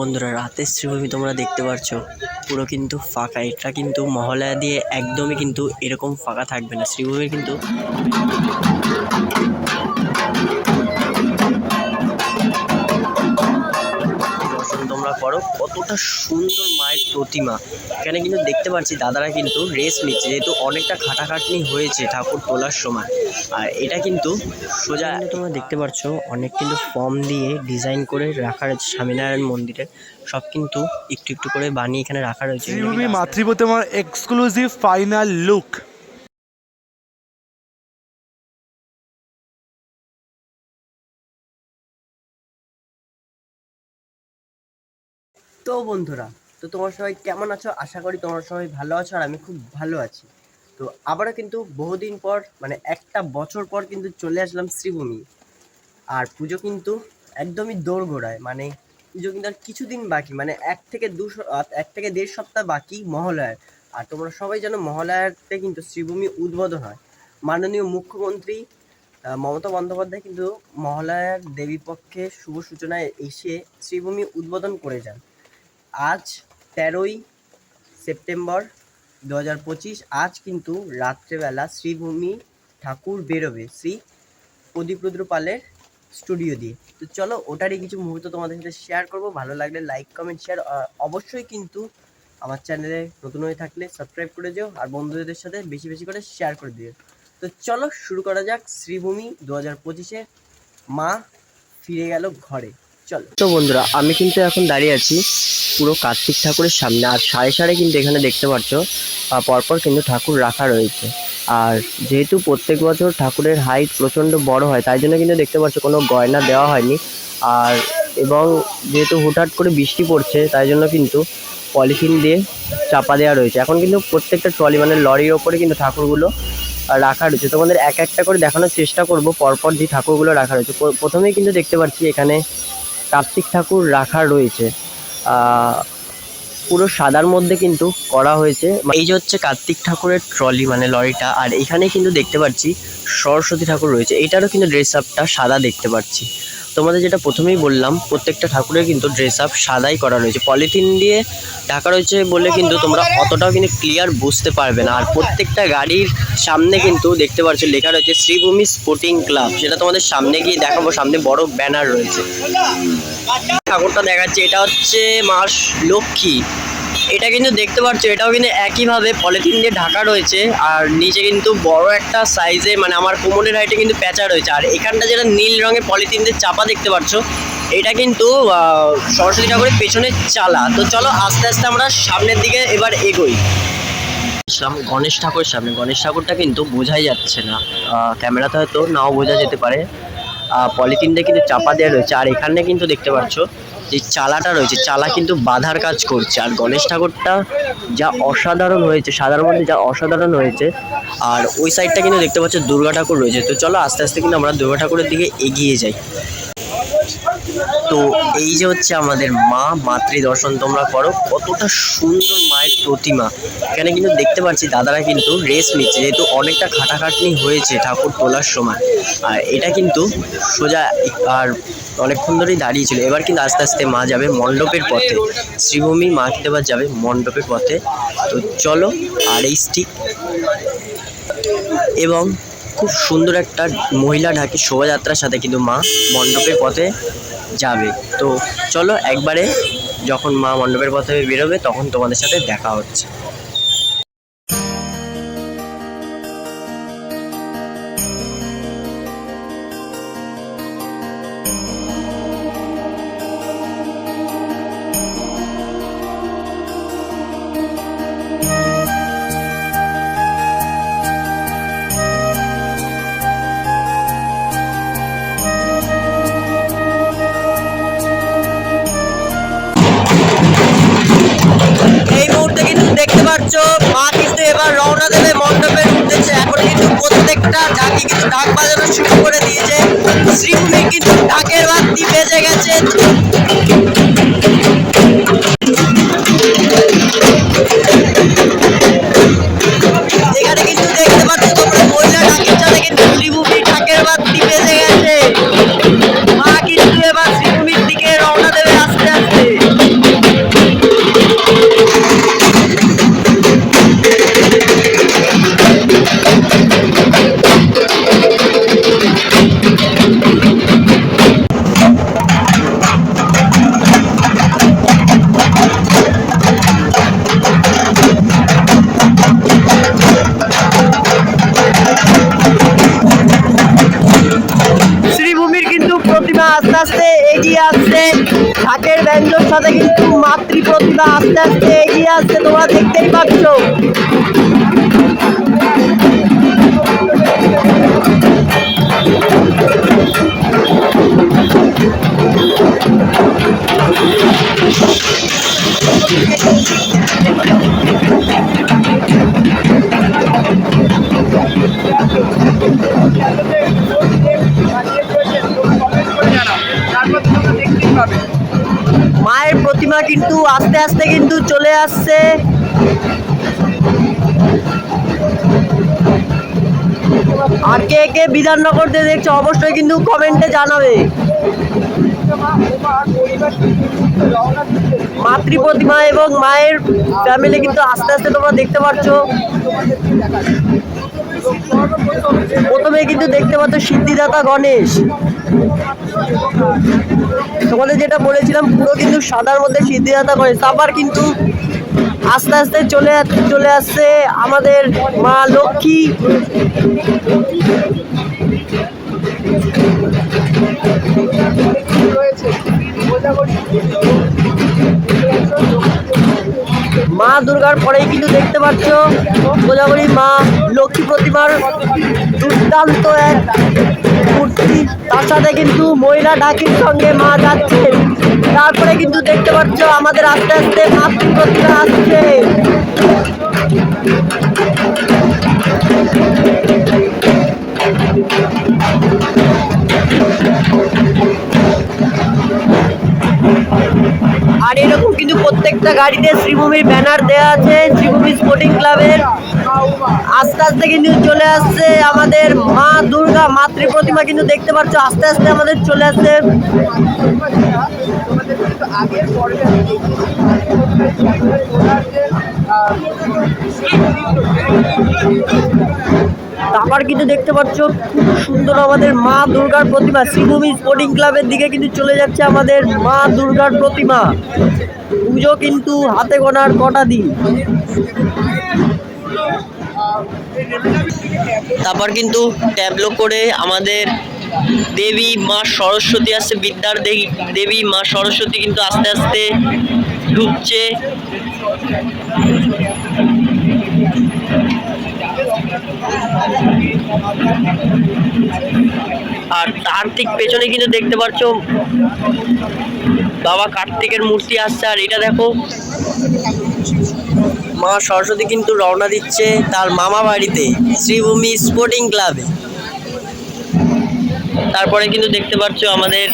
বন্ধুরা, রাতের শ্রীভূমি তোমরা দেখতে পাচ্ছ পুরো কিন্তু ফাঁকা। এটা কিন্তু মহলা দিয়ে একদমই কিন্তু এরকম ফাঁকা থাকবে না। শ্রীভূমির কিন্তু তোমরা কতটা সুন্দর মায়ের প্রতিমা। এখানে কিন্তু দেখতে পাচ্ছি দাদারা কিন্তু রেস্ট নিচ্ছে যেহেতু অনেকটা খাটাখাটনি হয়েছে ঠাকুর তোলার সময়। আর এটা কিন্তু সোজা তোমরা দেখতে পাচ্ছ অনেক কিন্তু ফর্ম দিয়ে ডিজাইন করে রাখা রয়েছে স্বামীনারায়ণ মন্দিরে। সব কিন্তু একটু একটু করে বানিয়ে এখানে রাখা রয়েছে। মাতৃপ্রতিমার এক্সক্লুসিভ ফাইনাল লুক তো বন্ধুরা, তো তোমার সবাই কেমন আছো? আশা করি তোমরা সবাই ভালো আছো আর আমি খুব ভালো আছি। তো আবারও কিন্তু বহুদিন পর মানে একটা বছর পর কিন্তু চলে আসলাম শ্রীভূমি। আর পুজো কিন্তু একদমই দোরগোড়ায় মানে পুজো কিন্তু আর কিছুদিন বাকি মানে এক থেকে দু এক থেকে দেড় সপ্তাহ বাকি মহালয়ার আর তোমরা সবাই জানো মহালয়াতে কিন্তু শ্রীভূমি উদ্বোধন হয়। মাননীয় মুখ্যমন্ত্রী মমতা বন্দ্যোপাধ্যায় কিন্তু মহালয়ার দেবীপক্ষে শুভ সূচনায় এসে শ্রীভূমি উদ্বোধন করে যান। আজ তেরোই সেপ্টেম্বর দু হাজার পঁচিশ, আজ কিন্তু রাত্রেবেলা শ্রীভূমি ঠাকুর বেরোবে শ্রী প্রদীপ রুদ্র পালের স্টুডিও দিয়ে। তো চলো, ওটারই কিছু মুহূর্ত তোমাদের সাথে শেয়ার করব। ভালো লাগলে লাইক কমেন্ট শেয়ার অবশ্যই কিন্তু আমার চ্যানেলে নতুন হয়ে থাকলে সাবস্ক্রাইব করে দিও আর বন্ধুদের সাথে বেশি বেশি করে শেয়ার করে দিও। তো চলো, শুরু করা যাক শ্রীভূমি দু হাজার পঁচিশে। মা ফিরে গেল ঘরে। তো বন্ধুরা, আমি কিন্তু এখন দাঁড়িয়ে আছি পুরো কার্তিক ঠাকুরের সামনে। আর সাড়ে সাড়ে কিন্তু এখানে দেখতে পাচ্ছ পরপর কিন্তু ঠাকুর রাখা রয়েছে। আর যেহেতু প্রত্যেক বছর ঠাকুরের হাইট প্রচণ্ড বড় হয়, তাই জন্য কিন্তু দেখতে পাচ্ছ কোনো গয়না দেওয়া হয়নি। আর এবং যেহেতু হুটহাট করে বৃষ্টি পড়ছে, তাই জন্য কিন্তু পলিথিন দিয়ে চাপা দেওয়া রয়েছে। এখন কিন্তু প্রত্যেকটা ট্রলি মানে লরির ওপরে কিন্তু ঠাকুরগুলো রাখা রয়েছে। তোমাদের এক একটা করে দেখানোর চেষ্টা করব, পরপর যে ঠাকুরগুলো রাখা রয়েছে। প্রথমেই কিন্তু দেখতে পাচ্ছি এখানে কার্তিক ঠাকুর রাখা রয়েছে। পুরো সাদার মধ্যে কিন্তু করা হয়েছে। এই যে হচ্ছে কার্তিক ঠাকুরের ট্রলি মানে লরিটা, আর এখানে কিন্তু দেখতে পাচ্ছি সরস্বতী ঠাকুর রয়েছে। এটারও কিন্তু ড্রেস আপটা সাদা দেখতে পাচ্ছি। তোমাদের যেটা প্রথমেই বললাম, প্রত্যেকটা ঠাকুরের কিন্তু ড্রেস আপ সাদাই করা রয়েছে। পলিথিন দিয়ে ঢাকা রয়েছে বলে কিন্তু তোমরা অতটাও কিন্তু ক্লিয়ার বুঝতে পারবে না। আর প্রত্যেকটা গাড়ির সামনে কিন্তু দেখতে পাচ্ছ লেখা রয়েছে শ্রীভূমি স্পোর্টিং ক্লাব সেটা তোমাদের সামনে গিয়ে দেখাবো, সামনে বড় ব্যানার রয়েছে। ঠাকুরটা দেখাচ্ছে, এটা হচ্ছে মাস লক্ষ্মী। এটা কিন্তু দেখতে পাচ্ছ, এটাও কিন্তু একইভাবে পলিথিন দিয়ে ঢাকা রয়েছে, আর নিচে কিন্তু বড় একটা সাইজে মানে আমার কোমরের হাইটে কিন্তু প্যাঁচা রয়েছে। আর এখানটা যেটা নীল রঙের পলিথিন দিয়ে চাপা দেখতে পাচ্ছ, এটা কিন্তু সরস্বতী ঠাকুরের পেছনের চালা। তো চলো আস্তে আস্তে আমরা সামনের দিকে এবার এগোই। গণেশ ঠাকুরের সামনে। গণেশ ঠাকুরটা কিন্তু বোঝাই যাচ্ছে না। ক্যামেরাতে হয়তো নাও বোঝা যেতে পারে। পলিথিন দিয়ে কিন্তু চাপা দেওয়া রয়েছে। আর এখানে কিন্তু দেখতে পাচ্ছ যে চালাটা রয়েছে, চালা কিন্তু বাধার কাজ করছে। আর গণেশ ঠাকুরটা যা অসাধারণ হয়েছে, সাধারণ মধ্যে যা অসাধারণ হয়েছে, আর ওই সাইডটা কিন্তু দেখতে পাচ্ছ দুর্গা ঠাকুর রয়েছে। তো চলো আস্তে আস্তে কিন্তু আমরা দুর্গা ঠাকুরের দিকে এগিয়ে যাই। তো এই যে হচ্ছে আমাদের মা, মাতৃ দর্শন তোমরা করো, কতটা সুন্দর মায়ের প্রতিমা। এখানে কিন্তু দেখতে পাচ্ছি দাদারা কিন্তু রেস্ট নিচ্ছে, যেহেতু অনেকটা খাটাখাটনি হয়েছে ঠাকুর তোলার সময়। আর এটা কিন্তু সোজা আর অনেকক্ষণ ধরেই দাঁড়িয়ে ছিল। এবার কিন্তু আস্তে আস্তে মা যাবে মণ্ডপের পথে। শ্রীভূমি মা কিন্তু এবার যাবে মণ্ডপের পথে। তো চলো, আর এই স্টিক এবং খুব সুন্দর একটা মহিলা ঢাকি শোভাযাত্রার সাথে কিন্তু মা মণ্ডপের পথে যাবে। তো চলো একবারে যখন মা মণ্ডপের পথে বেরোবে তখন তোমাদের সাথে দেখা হচ্ছে। প্রত্যেকটা ঢাকি কিন্তু বাজানো শুরু করে দিয়েছে। শ্রীভূমি কিন্তু ঢাকের বাতি বেজে গেছে। ঢাকের ব্যঞ্জন সাথে কিন্তু মাতৃ প্রতিভা আস্তে আস্তে এগিয়ে আসছে তোমরা দেখতেই পাচ্ছ। কিন্তু আস্তে আস্তে কিন্তু চলে আসছে। আর কে কে বিধাননগর দিয়ে দেখছ, অবশ্যই কিন্তু কমেন্টে জানাবে। মাতৃ প্রতিমা এবং মায়ের ফ্যামিলি কিন্তু আস্তে আস্তে তোমরা দেখতে পাচ্ছ প্রথমে কিন্তু দেখতে পাচ্ছ সিদ্ধিদাতা গণেশ। তোমাদের যেটা বলেছিলাম, পুরো কিন্তু সাদার মধ্যে সিদ্ধিদাতা গণেশ। তারপর কিন্তু আস্তে আস্তে চলে চলে আসছে আমাদের মা লক্ষ্মী। মা দুর্গার পরেই কিন্তু দেখতে পাচ্ছ গোদাবরী মা লক্ষ্মী প্রতিমার দুর্দান্ত এক মূর্তি। তার সাথে কিন্তু মহিলা ডাকির সঙ্গে মা যাচ্ছে। তারপরে কিন্তু দেখতে পাচ্ছ আমাদের আস্তে আস্তে মাতৃ প্রতিমা আসছে। আর এরকম কিন্তু প্রত্যেকটা গাড়িতে শ্রীভূমির ব্যানার দেওয়া আছে, শ্রীভূমি স্পোর্টিং ক্লাবের আস্তে আস্তে কিন্তু চলে আসছে আমাদের মা দুর্গা মাতৃ প্রতিমা কিন্তু দেখতে পাচ্ছ, আস্তে আস্তে আমাদের চলে আসছে। তারপর কিন্তু দেখতে পাচ্ছ খুব সুন্দর আমাদের মা দুর্গার প্রতিমা, শ্রীভূমি স্পোর্টিং ক্লাবের দিকে কিন্তু চলে যাচ্ছে আমাদের মা দুর্গার প্রতিমা। পুজো কিন্তু হাতে গোনার কটা দিন। তারপর কিন্তু ট্যাবলো করে আমাদের দেবী মা সরস্বতী আসছে বিদ্যার দেবী মা সরস্বতী কিন্তু আস্তে আস্তে ঢুকছে। আর তার ঠিক পেছনে কিন্তু দেখতে পাচ্ছ। বাবা কার্তিকের মূর্তি আসছে, আর এটা দেখো। মা সরস্বতী কিন্তু রওনা দিচ্ছে তার মামা বাড়িতে, শ্রীভূমি স্পোর্টিং ক্লাবে তারপরে কিন্তু দেখতে পাচ্ছ আমাদের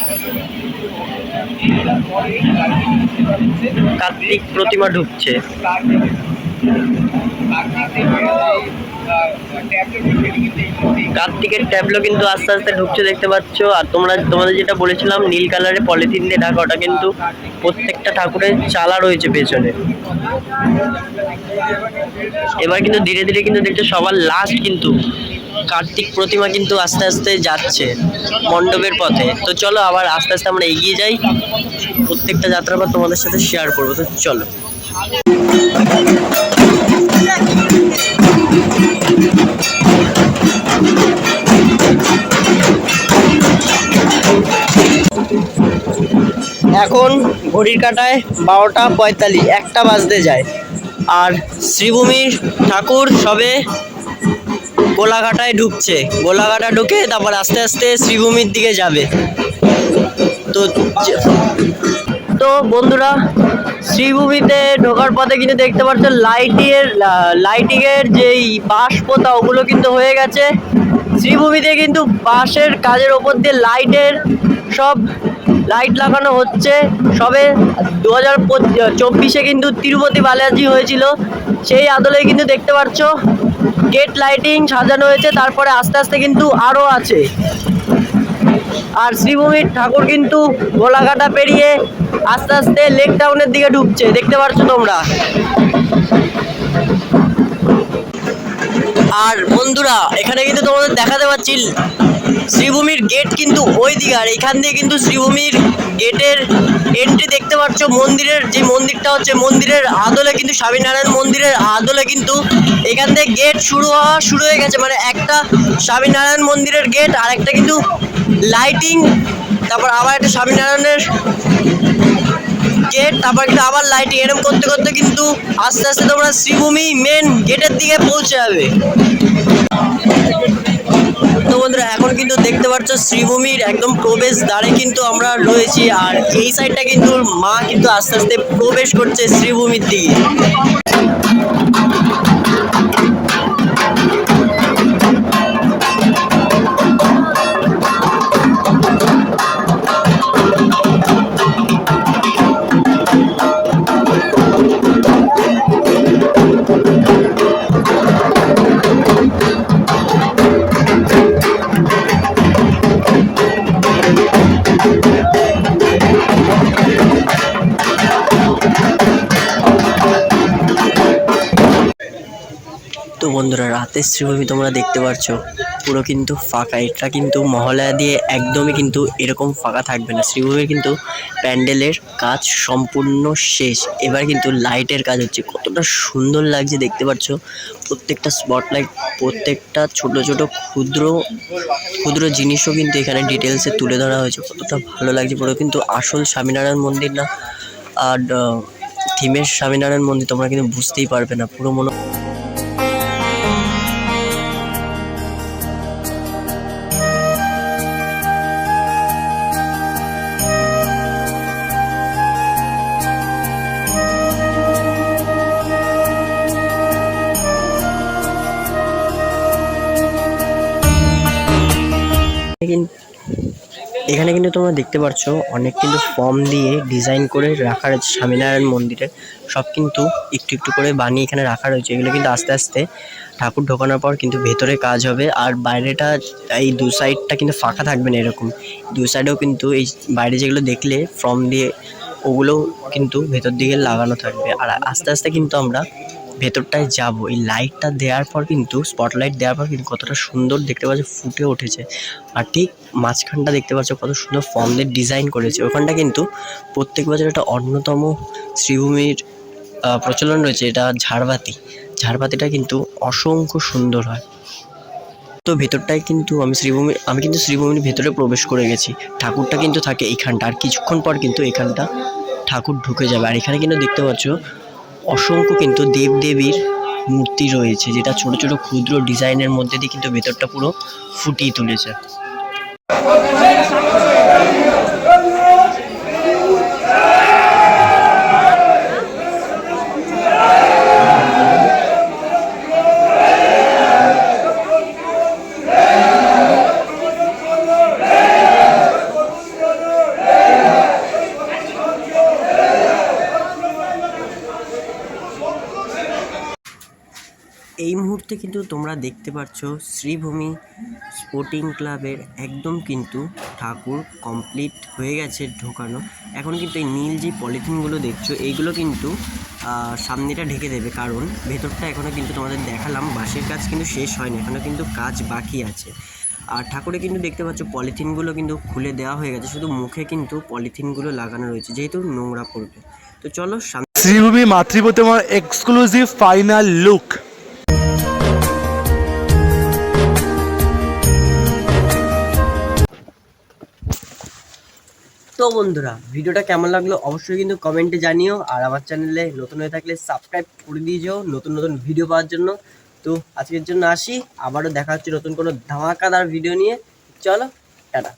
কার্তিক প্রতিমা ঢুকছে। কার্তিকের ট্যাবলো কিন্তু আস্তে আস্তে ঢুকছে, দেখতে পাচ্ছ। আর তোমরা, তোমাদের যেটা বলেছিলাম, নীল কালারে পলিথিন দিয়ে ঢাকা, ওটা কিন্তু প্রত্যেকটা ঠাকুরের চালা রয়েছে পেছনে। এবার কিন্তু ধীরে ধীরে কিন্তু দেখছ সবার লাস্ট কিন্তু কার্তিক প্রতিমা কিন্তু আস্তে আস্তে যাচ্ছে মণ্ডপের পথে। তো চলো আবার আস্তে আস্তে আমরা এগিয়ে যাই। প্রত্যেকটা যাত্রাপথ তোমাদের সাথে শেয়ার করব। তো চলো। এখন ঘড়ির কাটায় বারোটা পঁয়তাল্লিশ, একটা বাজতে যায়। আর শ্রীভূমির ঠাকুর সবে গোলাঘাটায় ঢুকছে। গোলাঘাটা ঢুকে তারপর আস্তে আস্তে শ্রীভূমির দিকে যাবে। তো তো বন্ধুরা, শ্রীভূমিতে ঢোকার পথে কিন্তু দেখতে পাচ্ছ লাইটিংয়ের লাইটিংয়ের যেই বাঁশ পোতা ওগুলো কিন্তু হয়ে গেছে। শ্রীভূমিতে কিন্তু বাঁশের কাজের ওপর দিয়ে লাইটের সব লাইট লাগানো হচ্ছে। সবে দু হাজার চব্বিশে কিন্তু তিরুপতি বালাজি হয়েছিল। সেই আদলে কিন্তু দেখতে পাচ্ছ গেট লাইটিং সাজানো হয়েছে, তারপরে আস্তে আস্তে কিন্তু আরও আছে। আর শ্রীভূমির ঠাকুর কিন্তু গোলাঘাটা পেরিয়ে আস্তে আস্তে লেক টাউনের দিকে ঢুকছে, দেখতে পাচ্ছ তোমরা। আর বন্ধুরা, এখানে কিন্তু তোমাদের দেখাতে পাচ্ছি শ্রীভূমির গেট কিন্তু ওই দিকে আর এখান দিয়ে কিন্তু শ্রীভূমির গেটের এন্ট্রি দেখতে পাচ্ছ, মন্দিরের যে মন্দিরটা হচ্ছে মন্দিরের আদলে কিন্তু স্বামীনারায়ণ মন্দিরের আদলে কিন্তু এখান থেকে গেট শুরু হওয়া শুরু হয়ে গেছে। মানে একটা স্বামীনারায়ণ মন্দিরের গেট আর একটা কিন্তু লাইটিং তারপর আবার একটা স্বামীনারায়ণের গেট তারপর কিন্তু আবার লাইটিং এরকম করতে করতে কিন্তু আস্তে আস্তে তোমরা শ্রীভূমি মেন গেটের দিকে পৌঁছে যাবে। বন্ধুরা, এখন কিন্তু দেখতে পাচ্ছ শ্রীভূমির একদম প্রবেশ দ্বারে কিন্তু আমরা রয়েছি। আর এই সাইডটা কিন্তু মা কিন্তু আস্তে আস্তে প্রবেশ করছে শ্রীভূমির দিকে। তো বন্ধুরা, রাতের শ্রীভূমি তোমরা দেখতে পাচ্ছ পুরো কিন্তু ফাঁকা। এটা কিন্তু মহলায়া দিয়ে একদমই কিন্তু এরকম ফাঁকা থাকবে না। শ্রীভূমির কিন্তু প্যান্ডেলের কাজ সম্পূর্ণ শেষ। এবার কিন্তু লাইটের কাজ হচ্ছে। কতটা সুন্দর লাগছে দেখতে পাচ্ছ প্রত্যেকটা স্পটলাইট প্রত্যেকটা ছোট ছোট, ক্ষুদ্র ক্ষুদ্র জিনিসও কিন্তু এখানে ডিটেলসে তুলে ধরা হয়েছে। কতটা ভালো লাগছে। পুরো কিন্তু আসল স্বামীনারায়ণ মন্দির না। আর থিমের স্বামীনারায়ণ মন্দির তোমরা কিন্তু বুঝতেই পারবে না পুরো মনে কিন- এখানে কিন্তু তোমরা দেখতে পাচ্ছ অনেক কিন্তু ফর্ম দিয়ে ডিজাইন করে রাখা রয়েছে স্বামীনারায়ণ মন্দিরে সব কিন্তু একটু একটু করে বানিয়ে এখানে রাখা রয়েছে। এগুলো কিন্তু আস্তে আস্তে ঠাকুর ঢোকানোর পর কিন্তু ভেতরে কাজ হবে। আর বাইরেটা, এই দু সাইডটা কিন্তু ফাঁকা থাকবে না এরকম। দু সাইডেও কিন্তু এই বাইরে যেগুলো দেখলে ফর্ম দিয়ে ওগুলো কিন্তু ভেতর দিকে লাগানো থাকবে। আর আস্তে আস্তে কিন্তু আমরা ভেতরটায় যাব। এই লাইটটা দেওয়ার পর কিন্তু স্পটলাইট দেওয়ার পর কিন্তু কতটা সুন্দর দেখতে পাচ্ছ, ফুটে উঠেছে। আর ঠিক মাঝখানটা দেখতে পাচ্ছ, কত সুন্দর ফর্ম দিয়ে ডিজাইন করেছে। ওখানটা কিন্তু প্রত্যেক বছর একটা অন্যতম শ্রীভূমির প্রচলন রয়েছে, এটা ঝাড়বাতি। ঝাড়বাতিটা কিন্তু অসংখ্য সুন্দর হয়। তো ভেতরটায় কিন্তু আমি শ্রীভূমি, আমি কিন্তু শ্রীভূমির ভেতরে প্রবেশ করে গেছি। ঠাকুরটা কিন্তু থাকে এইখানটা। আর কিছুক্ষণ পর কিন্তু এখানটা ঠাকুর ঢুকে যাবে। আর এখানে কিন্তু দেখতে পাচ্ছ অসংখ্য কিন্তু দেবদেবীর মূর্তি রয়েছে, যেটা ছোট ছোট ক্ষুদ্র ডিজাইনের মধ্যে দিয়ে কিন্তু ভেতরটা পুরো ফুটিয়ে তুলেছে। এই মুহূর্তে কিন্তু তোমরা দেখতে পাচ্ছ শ্রীভূমি স্পোর্টিং ক্লাবের একদম কিন্তু ঠাকুর কমপ্লিট হয়ে গেছে ঢোকানো। এখন কিন্তু এই নীল যে পলিথিনগুলো দেখছ এইগুলো কিন্তু সামনেটা ঢেকে দেবে কারণ ভেতরটা এখনও কিন্তু তোমাদের দেখালাম, বাঁশের কাজ কিন্তু শেষ হয়নি এখনও কিন্তু কাজ বাকি আছে। আর ঠাকুরে কিন্তু দেখতে পাচ্ছ পলিথিনগুলো কিন্তু খুলে দেওয়া হয়ে গেছে, শুধু মুখে কিন্তু পলিথিনগুলো লাগানো রয়েছে, যেহেতু নোংরা পড়বে। তো চলো শ্রীভূমি মাতৃপ্রতিমার এক্সক্লুসিভ ফাইনাল লুক তো বন্ধুরা, ভিডিওটা কেমন লাগল অবশ্যই কিন্তু কমেন্টে জানিও, আর আমার চ্যানেলে নতুন হয়ে থাকলে সাবস্ক্রাইব করে দিয়ে যাও, নতুন নতুন ভিডিও পাওয়ার জন্য। তো আজকের জন্য আসি, আবারও দেখা হচ্ছে নতুন কোনো ধামাকাদার ভিডিও নিয়ে। চলো, টাটা।